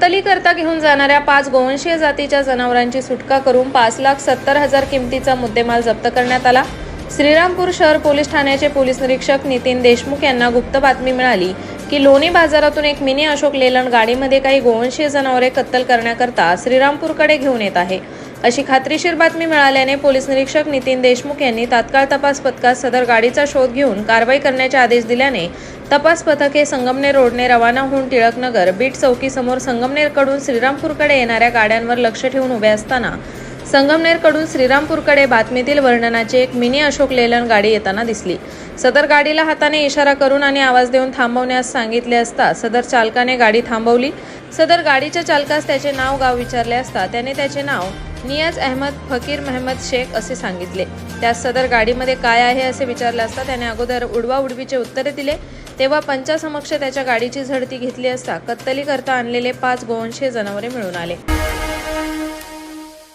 कत्तली करता घेऊन जाणाऱ्या पाच गोवंशीय जातीच्या जनावरांची सुटका करून पाच लाख सत्तर हजार किमतीचा मुद्देमाल जप्त करण्यात आला. श्रीरामपूर शहर पोलीस ठाण्याचे पोलीस निरीक्षक नितीन देशमुख यांना गुप्त बातमी मिळाली की लोणी बाजारातून एक मिनी अशोक लेलन गाडीमध्ये काही गोवंशीय जनावरे कत्तल करण्याकरता श्रीरामपूरकडे घेऊन येत आहे. अशी खात्रीशीर बातमी मिळाल्याने पोलीस निरीक्षक नितीन देशमुख यांनी तात्काळ तपास पथकात सदर गाडीचा शोध घेऊन कारवाई करण्याचे आदेश दिल्याने तपास पथक हे संगमनेर रोडने रवाना होऊन टिळकनगर बीट चौकीसमोर संगमनेरकडून श्रीरामपूरकडे येणाऱ्या गाड्यांवर लक्ष ठेवून उभे असताना संगमनेरकडून श्रीरामपूरकडे बातमीतील वर्णनाची एक मिनी अशोक लेलन गाडी येताना दिसली. सदर गाडीला हाताने इशारा करून आणि आवाज देऊन थांबवण्यास सांगितले असता सदर चालकाने गाडी थांबवली. सदर गाडीच्या चालकास त्याचे नाव गाव विचारले असता त्याने त्याचे नाव नियाज अहमद फकीर महमद शेख असे सांगितले. त्यास सदर गाडीमध्ये काय आहे असे विचारले असता त्याने अगोदर उडवा उडवीचे उत्तरे दिले. तेव्हा पंचासमक्ष त्याच्या गाडीची झडती घेतली असता कत्तली करता आणलेले पाच गोवंशीय जनावरे मिळून आले.